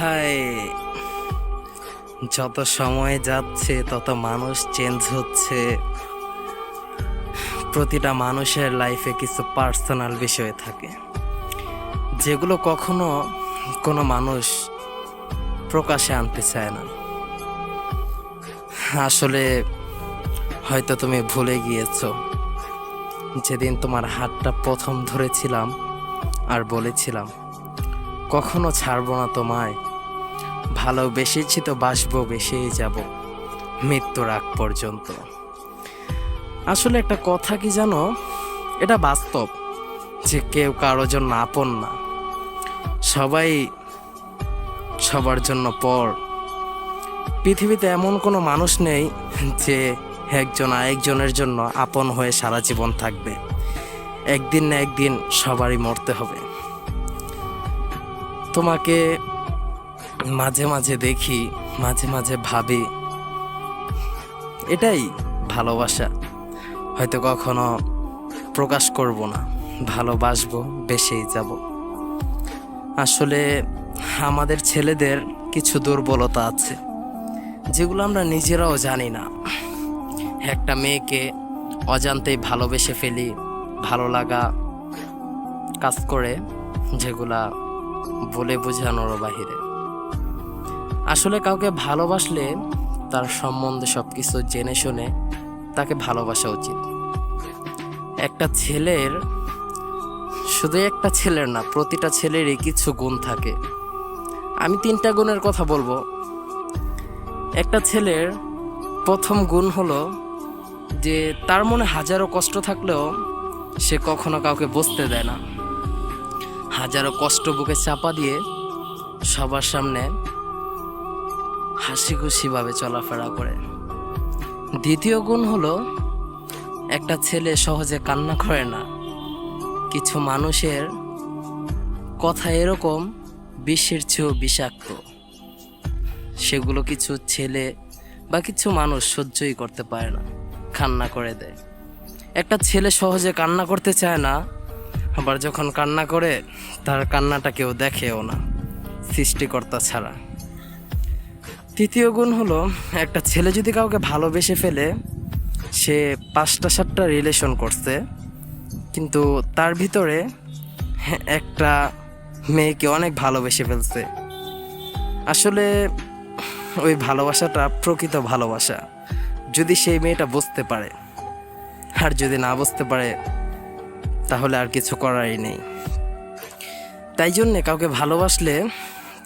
হায় যত সময় যাচ্ছে, তত মানুষ চেঞ্জ হচ্ছে। প্রতিটা মানুষের লাইফে কিছু পার্সোনাল বিষয় থাকে। যেগুলো কখনো কোনো মানুষ প্রকাশে আনতে চায় না। আসলে হয়তো তুমি ভুলে গিয়েছো, যেদিন তোমার হাতটা প্রথম ধরেছিলাম আর বলেছিলাম, কখনো ছাড়বো না তোমায়। ভালোবেসেছি তো বাসবো, বেসেই যাব মৃত্যুর আগ পর্যন্ত। আসলে একটা কথা কি জানো? এটা বাস্তব যে কেউ কারোর জন্য আপন না। সবাই সবার জন্য পর। পৃথিবীতে এমন কোনো মানুষ নেই যে একজন আরেকজনের জন্য আপন হয়ে সারা জীবন থাকবে। একদিন না একদিন সবারই মরতে হবে। তোমাকে মাঝে মাঝে দেখি, মাঝে মাঝে ভাবি। এটাই ভালোবাসা। হয়তো কখনো প্রকাশ করব না, ভালোবাসবো বেসেই যাব। আসলে আমাদের ছেলেদের কিছু দুর্বলতা আছে, যেগুলো আমরা নিজেরাও জানি না। একটা মেয়েকে অজান্তেই ভালোবেসে ফেলি, ভালো লাগা কাজ করে, যেগুলা বলে বোঝানোর বাহিরে। আসলে কাউকে ভালোবাসলে তার সম্বন্ধে সব কিছু জেনে শুনে তাকে ভালোবাসা উচিত। একটা ছেলের শুধু একটা ছেলের না, প্রতিটা ছেলেরই কিছু গুণ থাকে। আমি তিনটা গুণের কথা বলব। একটা ছেলের প্রথম গুণ হলো যে তার মনে হাজারো কষ্ট থাকলেও সে কখনো কাউকে বসতে দেয় না। হাজারো কষ্ট বুকে চাপা দিয়ে সবার সামনে হাসি খুশিভাবে চলাফেরা করে। দ্বিতীয় গুণ হলো, একটা ছেলে সহজে কান্না করে না। কিছু মানুষের কথা এরকম বিশ্বের চেয়েও বিষাক্ত। সেগুলো কিছু ছেলে বা কিছু মানুষ সহ্যই করতে পারে না, কান্না করে দেয়। একটা ছেলে সহজে কান্না করতে চায় না, আবার যখন কান্না করে, তার কান্নাটা কেউ দেখেও না, সৃষ্টিকর্তা ছাড়া। তৃতীয় গুণ হলো, একটা ছেলে যদি কাউকে ভালোবেসে ফেলে, সে পাঁচটা সাতটা রিলেশন করছে, কিন্তু তার ভিতরে একটা মেয়েকে অনেক ভালোবেসে ফেলছে। আসলে ওই ভালোবাসাটা প্রকৃত ভালোবাসা, যদি সেই মেয়েটা বুঝতে পারে। আর যদি না বুঝতে পারে, তাহলে আর কিছু করারই নেই। তাই জন্যে কাউকে ভালোবাসলে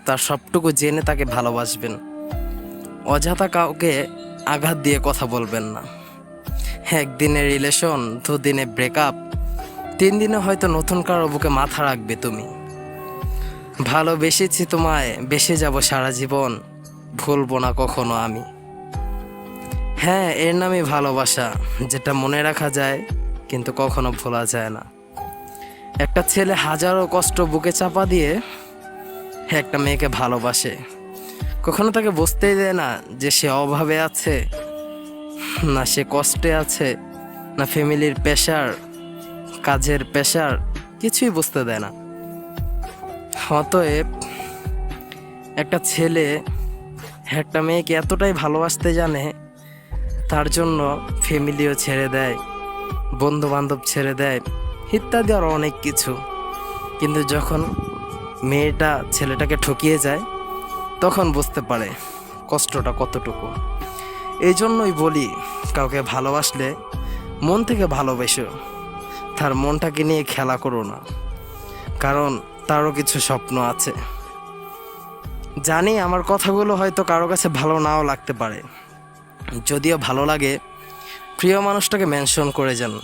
তার সবটুকু জেনে তাকে ভালোবাসবেন। অযথা কাউকে আঘাত দিয়ে কথা বলবেন না। একদিনের রিলেশন, দুদিনে ব্রেকআপ তিন দিনে হয়তো নতুন কারও বুকে মাথা রাখবে তুমি। ভালোবেসেছি তোমায় বেসে যাব সারা জীবন, ভুলবো না কখনো আমি। হ্যাঁ এর নামই ভালোবাসা, যেটা মনে রাখা যায়, কিন্তু কখনো ভোলা যায় না। একটা ছেলে হাজারো কষ্ট বুকে চাপা দিয়ে একটা মেয়েকে ভালোবাসে। কখনো তাকে বুঝতেই দেয় না যে সে অভাবে আছে, না সে কষ্টে আছে, না ফ্যামিলির প্রেশার, কাজের প্রেশার, কিছুই বুঝতে দেয় না। অতএব একটা ছেলে একটা মেয়েকে এতটাই ভালোবাসতে জানে, তার জন্য ফ্যামিলিও ছেড়ে দেয় বন্ধু বান্ধব ছেড়ে দেয়, ইত্যাদি আরও অনেক কিছু। কিন্তু যখন মেয়েটা ছেলেটাকে ঠকিয়ে যায় তখন বুঝতে পারে কষ্টটা কতটুকু। এই জন্যই বলি, কাউকে ভালোবাসলে মন থেকে ভালোবেসো। তার মনটাকে নিয়ে খেলা করো না, কারণ তারও কিছু স্বপ্ন আছে। জানি আমার কথাগুলো হয়তো কারও কাছে ভালো নাও লাগতে পারে, যদিও ভালো লাগে। প্রিয় মানুষটাকে মেনশন করে যান।